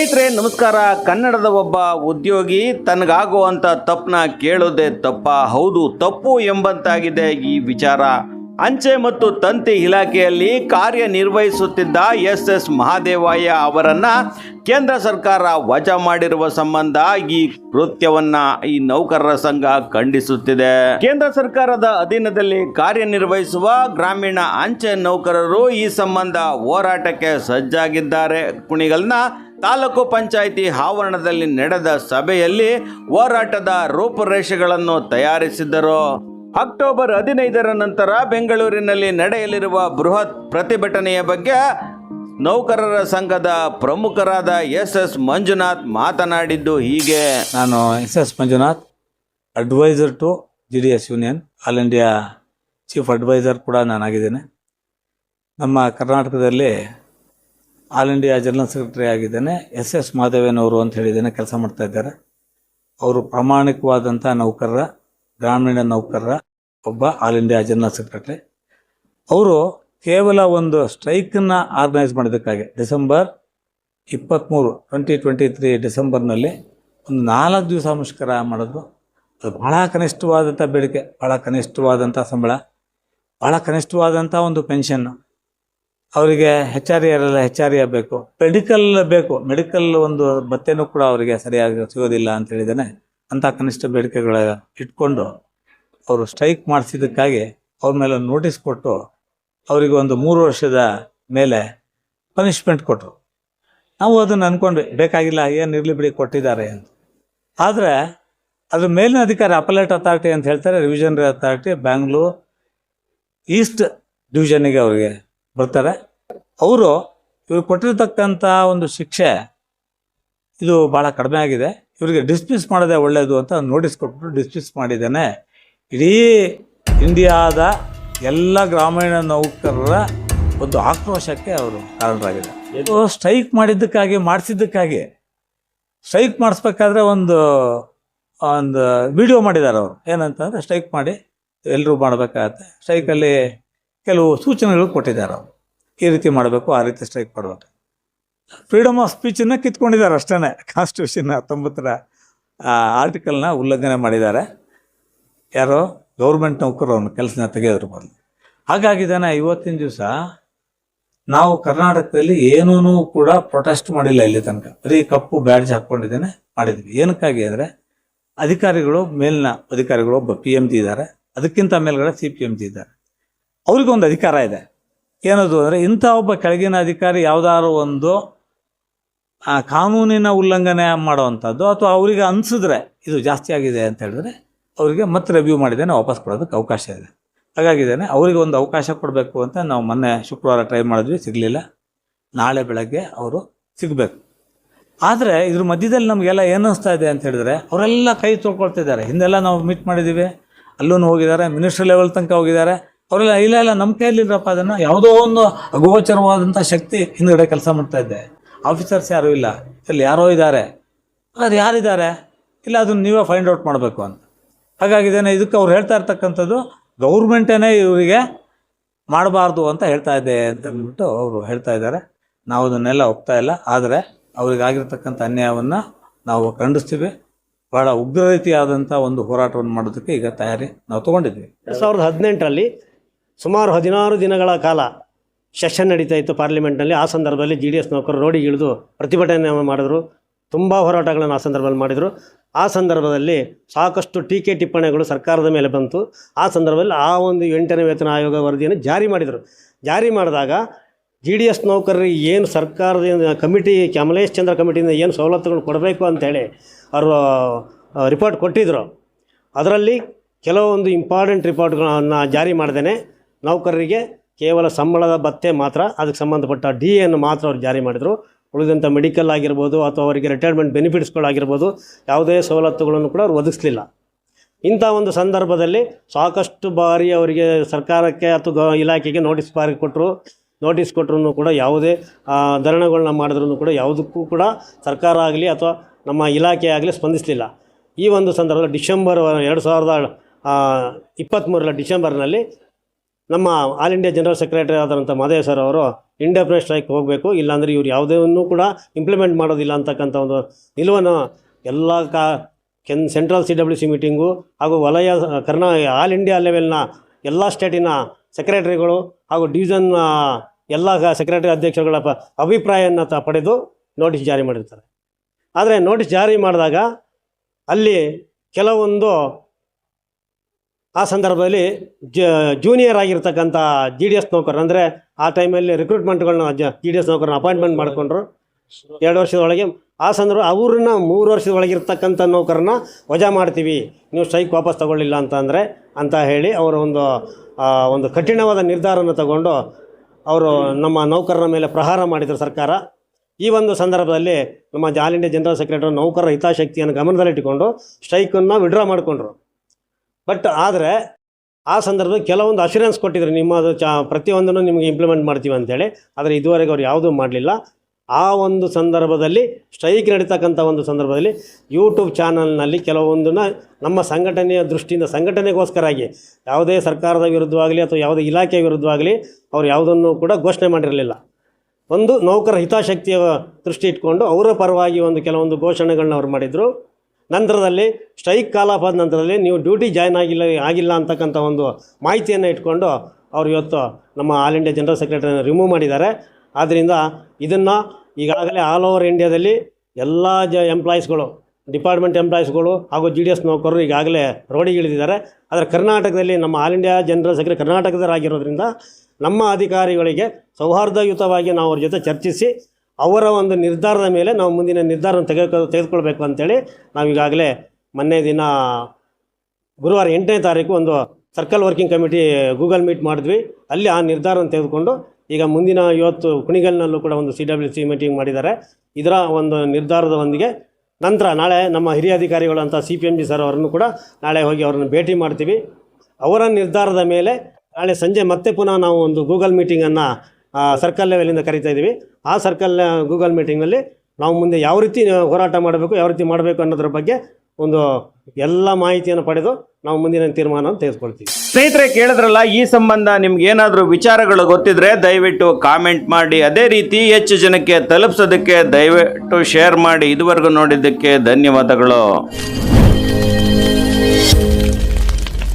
ಸ್ನೇಹಿತರೆ, ನಮಸ್ಕಾರ. ಕನ್ನಡದ ಒಬ್ಬ ಉದ್ಯೋಗಿ ತನಗಾಗುವಂಥ ತಪ್ಪನ್ನ ಕೇಳೋದೇ ತಪ್ಪ. ಹೌದು, ತಪ್ಪು ಎಂಬಂತಾಗಿದೆ ಈ ವಿಚಾರ. ಅಂಚೆ ಮತ್ತು ತಂತಿ ಇಲಾಖೆಯಲ್ಲಿ ಕಾರ್ಯನಿರ್ವಹಿಸುತ್ತಿದ್ದ ಎಸ್ ಎಸ್ ಮಹಾದೇವಯ್ಯ ಅವರನ್ನ ಕೇಂದ್ರ ಸರ್ಕಾರ ವಜಾ ಮಾಡಿರುವ ಸಂಬಂಧ ಈ ಕೃತ್ಯವನ್ನ ಈ ನೌಕರರ ಸಂಘ ಖಂಡಿಸುತ್ತಿದೆ. ಕೇಂದ್ರ ಸರ್ಕಾರದ ಅಧೀನದಲ್ಲಿ ಕಾರ್ಯನಿರ್ವಹಿಸುವ ಗ್ರಾಮೀಣ ಅಂಚೆ ನೌಕರರು ಈ ಸಂಬಂಧ ಹೋರಾಟಕ್ಕೆ ಸಜ್ಜಾಗಿದ್ದಾರೆ. ಕುಣಿಗಲ್ನ ತಾಲೂಕು ಪಂಚಾಯಿತಿ ಆವರಣದಲ್ಲಿ ನಡೆದ ಸಭೆಯಲ್ಲಿ ಹೋರಾಟದ ರೂಪುರೇಷೆಗಳನ್ನು ತಯಾರಿಸಿದ್ದರು ಅಕ್ಟೋಬರ್ ಹದಿನೈದರ ನಂತರ ಬೆಂಗಳೂರಿನಲ್ಲಿ ನಡೆಯಲಿರುವ ಬೃಹತ್ ಪ್ರತಿಭಟನೆಯ ಬಗ್ಗೆ ನೌಕರರ ಸಂಘದ ಪ್ರಮುಖರಾದ ಎಸ್ ಎಸ್ ಮಂಜುನಾಥ್ ಮಾತನಾಡಿದ್ದು ಹೀಗೆ. ನಾನು S S Manjunath adviser to G D S union all India chief adviser ಕೂಡ ನಾನಾಗಿದ್ದೇನೆ. ನಮ್ಮ ಕರ್ನಾಟಕದಲ್ಲಿ ಆಲ್ ಇಂಡಿಯಾ ಜನರಲ್ ಸೆಕ್ರೆಟರಿ ಆಗಿದ್ದೇನೆ. ಎಸ್ ಎಸ್ ಮಾಧವೇನವರು ಅಂತ ಹೇಳಿದ್ದೇನೆ ಕೆಲಸ ಮಾಡ್ತಾ ಇದ್ದಾರೆ. ಅವರು ಪ್ರಾಮಾಣಿಕವಾದಂಥ ನೌಕರರ, ಗ್ರಾಮೀಣ ನೌಕರರ, ಒಬ್ಬ ಆಲ್ ಇಂಡಿಯಾ ಜನರಲ್ ಸೆಕ್ರೆಟರಿ. ಅವರು ಕೇವಲ ಒಂದು ಸ್ಟ್ರೈಕನ್ನು ಆರ್ಗನೈಸ್ ಮಾಡೋದಕ್ಕಾಗಿ ಡಿಸೆಂಬರ್ ಇಪ್ಪತ್ತ್ಮೂರು ಟ್ವೆಂಟಿ ಟ್ವೆಂಟಿ ತ್ರೀ ಡಿಸೆಂಬರ್ನಲ್ಲಿ ಒಂದು ನಾಲ್ಕು ದಿವಸ ಮುಷ್ಕರ ಮಾಡಿದ್ರು. ಅದು ಭಾಳ ಕನಿಷ್ಠವಾದಂಥ ಬೇಡಿಕೆ ಭಾಳ ಕನಿಷ್ಠವಾದಂಥ ಸಂಬಳ ಭಾಳ ಕನಿಷ್ಠವಾದಂಥ ಒಂದು ಪೆನ್ಷನ್ನು ಅವರಿಗೆ ಹೆಚ್ ಆರ್ ಇರಲ್ಲ ಹೆಚ್ ಆರ್ ಬೇಕು ಮೆಡಿಕಲ್ ಬೇಕು. ಮೆಡಿಕಲ್ ಒಂದು ಭತ್ಯೆನೂ ಕೂಡ ಅವರಿಗೆ ಸರಿಯಾಗಿ ಸಿಗೋದಿಲ್ಲ ಅಂತ ಹೇಳಿದ್ದಾನೆ ಅಂಥ ಕನಿಷ್ಠ ಬೇಡಿಕೆಗಳ ಇಟ್ಕೊಂಡು ಅವರು ಸ್ಟ್ರೈಕ್ ಮಾಡಿಸಿದ್ದಕ್ಕಾಗಿ ಅವ್ರ ಮೇಲೆ ನೋಟಿಸ್ ಕೊಟ್ಟು ಅವರಿಗೆ ಒಂದು ಮೂರು ವರ್ಷದ ಮೇಲೆ ಪನಿಷ್ಮೆಂಟ್ ಕೊಟ್ಟರು ನಾವು ಅದನ್ನು ಅಂದ್ಕೊಂಡ್ವಿ ಬೇಕಾಗಿಲ್ಲ, ಏನು ಇರಲಿ ಬಿಡಿ ಕೊಟ್ಟಿದ್ದಾರೆ ಅಂತ. ಆದರೆ ಅದ್ರ ಮೇಲಿನ ಅಧಿಕಾರಿ ಅಪಲೇಟ್ ಅಥಾರಿಟಿ ಅಂತ ಹೇಳ್ತಾರೆ ರಿವಿಷನರಿ ಅಥಾರಿಟಿ ಬ್ಯಾಂಗ್ಳೂರು ಈಸ್ಟ್ ಡಿವಿಷನಿಗೆ ಅವರಿಗೆ ಬರ್ತಾರೆ. ಅವರು ಇವ್ರಿಗೆ ಕೊಟ್ಟಿರ್ತಕ್ಕಂಥ ಒಂದು ಶಿಕ್ಷೆ ಇದು ಭಾಳ ಕಡಿಮೆ ಆಗಿದೆ. ಇವರಿಗೆ ಡಿಸ್ಮಿಸ್ ಮಾಡೋದೇ ಒಳ್ಳೆಯದು ಅಂತ ನೋಟಿಸ್ ಕೊಟ್ಬಿಟ್ಟು ಡಿಸ್ಮಿಸ್ ಮಾಡಿದ್ದಾನೆ. ಇಡೀ ಇಂಡಿಯಾದ ಎಲ್ಲ ಗ್ರಾಮೀಣ ನೌಕರರ ಒಂದು ಆಕ್ರೋಶಕ್ಕೆ ಅವರು ಕಾರಣರಾಗಿದೆ ಇದು ಸ್ಟ್ರೈಕ್ ಮಾಡಿದ್ದಕ್ಕಾಗಿ ಮಾಡಿಸಿದ್ದಕ್ಕಾಗಿ ಸ್ಟ್ರೈಕ್ ಮಾಡಿಸ್ಬೇಕಾದ್ರೆ ಒಂದು ಒಂದು ವಿಡಿಯೋ ಮಾಡಿದ್ದಾರೆ ಅವರು. ಏನಂತಂದರೆ ಸ್ಟ್ರೈಕ್ ಮಾಡಿ ಎಲ್ಲರೂ ಮಾಡಬೇಕಾಗತ್ತೆ. ಸ್ಟ್ರೈಕಲ್ಲಿ ಕೆಲವು ಸೂಚನೆಗಳು ಕೊಟ್ಟಿದ್ದಾರೆ ಅವರು. ಈ ರೀತಿ ಮಾಡಬೇಕು, ಆ ರೀತಿ ಸ್ಟ್ರೈಕ್ ಮಾಡಬೇಕು. ಫ್ರೀಡಮ್ ಆಫ್ ಸ್ಪೀಚನ್ನು ಕಿತ್ಕೊಂಡಿದ್ದಾರೆ ಅಷ್ಟೇ ಕಾನ್ಸ್ಟಿಟ್ಯೂಷನ್ ಹತ್ತೊಂಬತ್ತರ ಆರ್ಟಿಕಲ್ನ ಉಲ್ಲಂಘನೆ ಮಾಡಿದ್ದಾರೆ. ಯಾರೋ ಗೌರ್ಮೆಂಟ್ ನೌಕರು ಅವನು ಕೆಲಸನ ತೆಗೆಯೋದ್ರ ಬದಲು ಹಾಗಾಗಿದ್ದಾನೆ ಇವತ್ತಿನ ದಿವಸ ನಾವು ಕರ್ನಾಟಕದಲ್ಲಿ ಏನೂ ಕೂಡ ಪ್ರೊಟೆಸ್ಟ್ ಮಾಡಿಲ್ಲ ಇಲ್ಲಿ ತನಕ. ಬರೀ ಕಪ್ಪು ಬ್ಯಾಡ್ಜ್ ಹಾಕ್ಕೊಂಡಿದ್ದೇನೆ, ಮಾಡಿದ್ವಿ. ಏನಕ್ಕಾಗಿ ಅಂದರೆ ಅಧಿಕಾರಿಗಳು, ಮೇಲಿನ ಅಧಿಕಾರಿಗಳು ಒಬ್ಬ ಪಿ ಎಂ ಜಿ ಇದ್ದಾರೆ. ಅದಕ್ಕಿಂತ ಮೇಲ್ಗಡೆ ಸಿ ಪಿ ಎಂ ಜಿ ಇದ್ದಾರೆ. ಅವ್ರಿಗೊಂದು ಅಧಿಕಾರ ಇದೆ. ಏನದು ಅಂದರೆ ಇಂಥ ಒಬ್ಬ ಕೆಳಗಿನ ಅಧಿಕಾರಿ ಯಾವುದಾದ್ರು ಒಂದು, ಆ, ಕಾನೂನಿನ ಉಲ್ಲಂಘನೆ ಮಾಡುವಂಥದ್ದು ಅಥವಾ ಅವರಿಗೆ ಅನಿಸಿದ್ರೆ ಇದು ಜಾಸ್ತಿ ಆಗಿದೆ ಅಂತ ಹೇಳಿದ್ರೆ ಅವರಿಗೆ ಮತ್ತೆ ರಿವ್ಯೂ ಮಾಡಿದ್ದೇನೆ, ವಾಪಸ್ ಕೊಡೋದಕ್ಕೆ ಅವಕಾಶ ಇದೆ. ಹಾಗಾಗಿದ್ದೇನೆ, ಅವರಿಗೆ ಒಂದು ಅವಕಾಶ ಕೊಡಬೇಕು ಅಂತ ನಾವು ಮೊನ್ನೆ ಶುಕ್ರವಾರ ಟ್ರೈ ಮಾಡಿದ್ವಿ, ಸಿಗಲಿಲ್ಲ. ನಾಳೆ ಬೆಳಗ್ಗೆ ಅವರು ಸಿಗಬೇಕು. ಆದರೆ ಇದ್ರ ಮಧ್ಯದಲ್ಲಿ ನಮಗೆಲ್ಲ ಏನು ಅನಿಸ್ತಾ ಇದೆ ಅಂತ ಹೇಳಿದ್ರೆ ಅವರೆಲ್ಲ ಕೈ ತೊಳ್ಕೊಳ್ತಿದ್ದಾರೆ. ಹಿಂದೆಲ್ಲ ನಾವು ಮೀಟ್ ಮಾಡಿದ್ದೀವಿ, ಅಲ್ಲೂ ಹೋಗಿದ್ದಾರೆ ಮಿನಿಸ್ಟ್ರಿ ಲೆವೆಲ್ ತನಕ ಹೋಗಿದ್ದಾರೆ. ಅವರೆಲ್ಲ, ಇಲ್ಲ ಇಲ್ಲ ನಮ್ಮ ಕೈಯಲ್ಲಿಲ್ಲಪ್ಪ ಅದನ್ನು ಯಾವುದೋ ಒಂದು ಅಗೋಚರವಾದಂಥ ಶಕ್ತಿ ಹಿಂದುಗಡೆ ಕೆಲಸ ಮಾಡ್ತಾ ಇದ್ದೆ. ಆಫೀಸರ್ಸ್ ಯಾರೂ ಇಲ್ಲ. ಇಲ್ಲಿ ಯಾರೋ ಇದ್ದಾರೆ. ಅದು ಯಾರಿದ್ದಾರೆ? ಇಲ್ಲ, ಅದನ್ನು ನೀವೇ ಫೈಂಡ್ ಔಟ್ ಮಾಡಬೇಕು ಅಂತ. ಹಾಗಾಗಿದ್ದೇನೆ ಇದಕ್ಕೆ ಅವ್ರು ಹೇಳ್ತಾ ಇರ್ತಕ್ಕಂಥದ್ದು ಗೌರ್ಮೆಂಟೇ ಇವರಿಗೆ ಮಾಡಬಾರ್ದು ಅಂತ ಹೇಳ್ತಾ ಇದ್ದೆ ಅಂತ ಅಂದ್ಬಿಟ್ಟು ಅವರು ಹೇಳ್ತಾ ಇದ್ದಾರೆ. ನಾವು ಅದನ್ನೆಲ್ಲ ಒಪ್ತಾ ಇಲ್ಲ. ಆದರೆ ಅವರಿಗಾಗಿರ್ತಕ್ಕಂಥ ಅನ್ಯಾಯವನ್ನು ನಾವು ಖಂಡಿಸ್ತೀವಿ. ಭಾಳ ಉಗ್ರ ರೀತಿಯಾದಂಥ ಒಂದು ಹೋರಾಟವನ್ನು ಮಾಡೋದಕ್ಕೆ ಈಗ ತಯಾರಿ ನಾವು ತೊಗೊಂಡಿದ್ವಿ ಎರಡು ಸಾವಿರದ ಹದಿನೆಂಟರಲ್ಲಿ ಸುಮಾರು ಹದಿನಾರು ದಿನಗಳ ಕಾಲ ಸೆಷನ್ ನಡೀತಾ ಇತ್ತು ಪಾರ್ಲಿಮೆಂಟ್ನಲ್ಲಿ. ಆ ಸಂದರ್ಭದಲ್ಲಿ ಜಿ ಡಿ ಎಸ್ ನೌಕರರು ರೋಡಿಗೆ ಇಳಿದು ಪ್ರತಿಭಟನೆ ಮಾಡಿದರು. ತುಂಬ ಹೋರಾಟಗಳನ್ನು ಆ ಸಂದರ್ಭದಲ್ಲಿ ಮಾಡಿದರು. ಆ ಸಂದರ್ಭದಲ್ಲಿ ಸಾಕಷ್ಟು ಟೀಕೆ ಟಿಪ್ಪಣಿಗಳು ಸರ್ಕಾರದ ಮೇಲೆ ಬಂತು. ಆ ಸಂದರ್ಭದಲ್ಲಿ ಆ ಒಂದು ಎಂಟನೇ ವೇತನ ಆಯೋಗ ವರದಿಯನ್ನು ಜಾರಿ ಮಾಡಿದರು. ಜಾರಿ ಮಾಡಿದಾಗ ಜಿ ಡಿ ಎಸ್ ನೌಕರರಿಗೆ ಏನು ಸರ್ಕಾರದಿಂದ ಕಮಿಟಿ ಕಮಲೇಶ್ ಚಂದ್ರ ಕಮಿಟಿಯಿಂದ ಏನು ಸವಲತ್ತುಗಳು ಕೊಡಬೇಕು ಅಂತೇಳಿ ಅವರು ರಿಪೋರ್ಟ್ ಕೊಟ್ಟಿದ್ದರು ಅದರಲ್ಲಿ ಕೆಲವೊಂದು ಇಂಪಾರ್ಟೆಂಟ್ ರಿಪೋರ್ಟ್ಗಳನ್ನು ಜಾರಿ ಮಾಡ್ದೇ ನೌಕರರಿಗೆ ಕೇವಲ ಸಂಬಳದ ಭತ್ತೆ ಮಾತ್ರ, ಅದಕ್ಕೆ ಸಂಬಂಧಪಟ್ಟ ಡಿ ಎನ್ನು ಮಾತ್ರ ಅವ್ರು ಜಾರಿ ಮಾಡಿದರು. ಉಳಿದಂಥ ಮೆಡಿಕಲ್ ಆಗಿರ್ಬೋದು ಅಥವಾ ಅವರಿಗೆ ರಿಟೈರ್ಮೆಂಟ್ ಬೆನಿಫಿಟ್ಸ್ಗಳಾಗಿರ್ಬೋದು ಯಾವುದೇ ಸವಲತ್ತುಗಳನ್ನು ಕೂಡ ಅವ್ರು ಒದಗಿಸಲಿಲ್ಲ. ಇಂಥ ಒಂದು ಸಂದರ್ಭದಲ್ಲಿ ಸಾಕಷ್ಟು ಬಾರಿ ಅವರಿಗೆ ಸರ್ಕಾರಕ್ಕೆ ಅಥವಾ ಇಲಾಖೆಗೆ ನೋಟಿಸ್ ಬಾರಿ ಕೊಟ್ಟರು ನೋಟಿಸ್ ಕೊಟ್ಟರು ಕೂಡ ಯಾವುದೇ ಧರಣಗಳನ್ನ ಮಾಡಿದ್ರೂ ಕೂಡ ಯಾವುದಕ್ಕೂ ಕೂಡ ಸರ್ಕಾರ ಆಗಲಿ ಅಥವಾ ನಮ್ಮ ಇಲಾಖೆ ಆಗಲಿ ಸ್ಪಂದಿಸಲಿಲ್ಲ. ಈ ಒಂದು ಸಂದರ್ಭದಲ್ಲಿ ಡಿಸೆಂಬರ್ ಎರಡು ಸಾವಿರದ ಇಪ್ಪತ್ತ್ಮೂರರ ಡಿಸೆಂಬರ್ನಲ್ಲಿ ನಮ್ಮ ಆಲ್ ಇಂಡಿಯಾ ಜನರಲ್ ಸೆಕ್ರೆಟರಿ ಆದಂಥ ಮಾದೇವ್ ಸರ್ ಅವರು ಇಂಡಿಯಾ ಸ್ಟ್ರೈಕ್ ಹೋಗಬೇಕು, ಇಲ್ಲಾಂದರೆ ಇವ್ರು ಯಾವುದನ್ನು ಕೂಡ ಇಂಪ್ಲಿಮೆಂಟ್ ಮಾಡೋದಿಲ್ಲ ಅಂತಕ್ಕಂಥ ಒಂದು ನಿಲುವನ್ನು ಎಲ್ಲ ಕಾ Ken central C W C meeting ಹಾಗೂ ವಲಯ ಕರ್ನಾ ಆಲ್ ಇಂಡಿಯಾ ಲೆವೆಲ್ನ ಎಲ್ಲ ಸ್ಟೇಟಿನ ಸೆಕ್ರೆಟರಿಗಳು ಹಾಗೂ ಡಿವಿಷನ್ ಎಲ್ಲ ಸೆಕ್ರೆಟರಿ ಅಧ್ಯಕ್ಷರುಗಳ ಪ ಅಭಿಪ್ರಾಯವನ್ನು ಪಡೆದು ನೋಟಿಸ್ ಜಾರಿ ಮಾಡಿರ್ತಾರೆ. ಆದರೆ ನೋಟಿಸ್ ಜಾರಿ ಮಾಡಿದಾಗ ಅಲ್ಲಿ ಕೆಲವೊಂದು ಆ ಸಂದರ್ಭದಲ್ಲಿ ಜೂನಿಯರ್ ಆಗಿರ್ತಕ್ಕಂಥ ಜಿ ಡಿ ಎಸ್ ನೌಕರರು ಅಂದರೆ ಆ ಟೈಮಲ್ಲಿ ರಿಕ್ರೂಟ್ಮೆಂಟ್ಗಳನ್ನ ಜ ಡಿ ಎಸ್ ನೌಕರನ್ನ ಅಪಾಯಿಂಟ್ಮೆಂಟ್ ಮಾಡಿಕೊಂಡ್ರು. ಎರಡು ವರ್ಷದೊಳಗೆ ಆ ಸಂದರ್ಭ ಅವ್ರನ್ನ ಮೂರು ವರ್ಷದ ಒಳಗಿರ್ತಕ್ಕಂಥ ನೌಕರನ್ನ ವಜಾ ಮಾಡ್ತೀವಿ. ನೀವು ಸ್ಟ್ರೈಕ್ ವಾಪಸ್ ತಗೊಳ್ಳಿಲ್ಲ ಅಂತ ಅಂದರೆ ಅಂತ ಹೇಳಿ ಅವರು ಒಂದು ಒಂದು ಕಠಿಣವಾದ ನಿರ್ಧಾರವನ್ನು ತಗೊಂಡು ಅವರು ನಮ್ಮ ನೌಕರರ ಮೇಲೆ ಪ್ರಹಾರ ಮಾಡಿದರು ಸರ್ಕಾರ. ಈ ಒಂದು ಸಂದರ್ಭದಲ್ಲಿ ನಮ್ಮ ಆಲ್ ಇಂಡಿಯಾ ಜನರಲ್ ಸೆಕ್ರೆಟರಿ ನೌಕರರ ಹಿತಾಶಕ್ತಿಯನ್ನು ಗಮನದಲ್ಲಿಟ್ಟುಕೊಂಡು ಸ್ಟ್ರೈಕನ್ನು ವಿಡ್ರಾ ಮಾಡಿಕೊಂಡ್ರು. ಬಟ್ ಆದರೆ ಆ ಸಂದರ್ಭದಲ್ಲಿ ಕೆಲವೊಂದು ಅಶ್ಯೂರೆನ್ಸ್ ಕೊಟ್ಟಿದ್ರು. ನಿಮ್ಮದು ಚ, ಪ್ರತಿಯೊಂದನ್ನು ನಿಮಗೆ ಇಂಪ್ಲಿಮೆಂಟ್ ಮಾಡ್ತೀವಿ ಅಂತೇಳಿ. ಆದರೆ ಇದುವರೆಗೆ ಅವ್ರು ಯಾವುದೂ ಮಾಡಲಿಲ್ಲ. ಆ ಒಂದು ಸಂದರ್ಭದಲ್ಲಿ ಸ್ಟ್ರೈಕ್ ನಡೀತಕ್ಕಂಥ ಒಂದು ಸಂದರ್ಭದಲ್ಲಿ ಯೂಟ್ಯೂಬ್ ಚಾನಲ್ನಲ್ಲಿ ಕೆಲವೊಂದನ್ನು ನಮ್ಮ ಸಂಘಟನೆಯ ದೃಷ್ಟಿಯಿಂದ ಸಂಘಟನೆಗೋಸ್ಕರಾಗಿ ಯಾವುದೇ ಸರ್ಕಾರದ ವಿರುದ್ಧವಾಗಲಿ ಅಥವಾ ಯಾವುದೇ ಇಲಾಖೆಯ ವಿರುದ್ಧವಾಗಲಿ ಅವ್ರು ಯಾವುದನ್ನು ಕೂಡ ಘೋಷಣೆ ಮಾಡಿರಲಿಲ್ಲ. ಒಂದು ನೌಕರ ಹಿತಾಸಕ್ತಿಯ ದೃಷ್ಟಿ ಇಟ್ಕೊಂಡು, ಅವರ ಪರವಾಗಿ ಒಂದು ಕೆಲವೊಂದು ಘೋಷಣೆಗಳನ್ನ ಅವ್ರು ಮಾಡಿದರು. ನಂತರದಲ್ಲಿ ಸ್ಟ್ರೈಕ್ ಕಾಲ ಬಂದ ನಂತರದಲ್ಲಿ ನೀವು ಡ್ಯೂಟಿ ಜಾಯ್ನ್ ಆಗಿಲ್ಲ ಆಗಿಲ್ಲ ಅಂತಕ್ಕಂಥ ಒಂದು ಮಾಹಿತಿಯನ್ನು ಇಟ್ಕೊಂಡು ಅವರು ಇವತ್ತು ನಮ್ಮ ಆಲ್ ಇಂಡಿಯಾ ಜನರಲ್ ಸೆಕ್ರೆಟರಿಯನ್ನು ರಿಮೂವ್ ಮಾಡಿದ್ದಾರೆ. ಆದ್ದರಿಂದ ಇದನ್ನು ಈಗಾಗಲೇ ಆಲ್ ಓವರ್ ಇಂಡಿಯಾದಲ್ಲಿ ಎಲ್ಲ ಜ ಎಂಪ್ಲಾಯೀಸ್ಗಳು ಡಿಪಾರ್ಟ್ಮೆಂಟ್ ಎಂಪ್ಲಾಯೀಸ್ಗಳು ಹಾಗೂ ಜಿ ಡಿ ಎಸ್ ನೌಕರರು ಈಗಾಗಲೇ ರೋಡಿಗಿಳಿದಿದ್ದಾರೆ. ಆದರೆ ಕರ್ನಾಟಕದಲ್ಲಿ ನಮ್ಮ ಆಲ್ ಇಂಡಿಯಾ ಜನರಲ್ ಸೆಕ್ರೆಟರಿ ಕರ್ನಾಟಕದರಾಗಿರೋದ್ರಿಂದ ನಮ್ಮ ಅಧಿಕಾರಿಗಳಿಗೆ ಸೌಹಾರ್ದಯುತವಾಗಿ ನಾವು ಅವ್ರ ಜೊತೆ ಚರ್ಚಿಸಿ ಅವರ ಒಂದು ನಿರ್ಧಾರದ ಮೇಲೆ ನಾವು ಮುಂದಿನ ನಿರ್ಧಾರವನ್ನು ತೆಗೆದುಕೊ, ತೆಗೆದುಕೊಳ್ಬೇಕು ಅಂತೇಳಿ ನಾವೀಗಾಗಲೇ ಮೊನ್ನೆ ದಿನ ಗುರುವಾರ ಎಂಟನೇ ತಾರೀಕು ಒಂದು circle working committee Google Meet ಮಾಡಿದ್ವಿ. ಅಲ್ಲಿ ಆ ನಿರ್ಧಾರವನ್ನು ತೆಗೆದುಕೊಂಡು ಈಗ ಮುಂದಿನ ಇವತ್ತು ಕುಣಿಗಲ್ನಲ್ಲೂ ಕೂಡ ಒಂದು ಸಿ ಡಬ್ಲ್ಯೂ ಸಿ ಮೀಟಿಂಗ್ ಮಾಡಿದ್ದಾರೆ. ಇದರ ಒಂದು ನಿರ್ಧಾರದೊಂದಿಗೆ ನಂತರ ನಾಳೆ ನಮ್ಮ ಹಿರಿಯ ಅಧಿಕಾರಿಗಳಂಥ C P M G sir ಅವರನ್ನು ಕೂಡ ನಾಳೆ ಹೋಗಿ ಅವರನ್ನು ಭೇಟಿ ಮಾಡ್ತೀವಿ. ಅವರ ನಿರ್ಧಾರದ ಮೇಲೆ ನಾಳೆ ಸಂಜೆ ಮತ್ತೆ ಪುನಃ ನಾವು ಒಂದು ಗೂಗಲ್ ಮೀಟಿಂಗನ್ನು ಸರ್ಕಲ್ ಲೆವೆಲಿಂದ ಕರಿತಾ ಇದ್ದೀವಿ ಆ ಸರ್ಕಲ್ ಗೂಗಲ್ ಮೀಟಿಂಗ್ನಲ್ಲಿ ನಾವು ಮುಂದೆ ಯಾವ ರೀತಿ ಹೋರಾಟ ಮಾಡಬೇಕು, ಯಾವ ರೀತಿ ಮಾಡಬೇಕು ಅನ್ನೋದ್ರ ಬಗ್ಗೆ ಒಂದು ಎಲ್ಲ ಮಾಹಿತಿಯನ್ನು ಪಡೆದು ನಾವು ಮುಂದಿನ ತೀರ್ಮಾನವನ್ನು ತೆಗೆದುಕೊಳ್ತೀವಿ. ಸ್ನೇಹಿತರೆ, ಕೇಳಿದ್ರಲ್ಲ, ಈ ಸಂಬಂಧ ನಿಮ್ಗೆ ಏನಾದರೂ ವಿಚಾರಗಳು ಗೊತ್ತಿದ್ರೆ ದಯವಿಟ್ಟು ಕಾಮೆಂಟ್ ಮಾಡಿ. ಅದೇ ರೀತಿ ಹೆಚ್ಚು ಜನಕ್ಕೆ ತಲುಪಿಸೋದಕ್ಕೆ ದಯವಿಟ್ಟು ಶೇರ್ ಮಾಡಿ. ಇದುವರೆಗೂ ನೋಡಿದ್ದಕ್ಕೆ ಧನ್ಯವಾದಗಳು.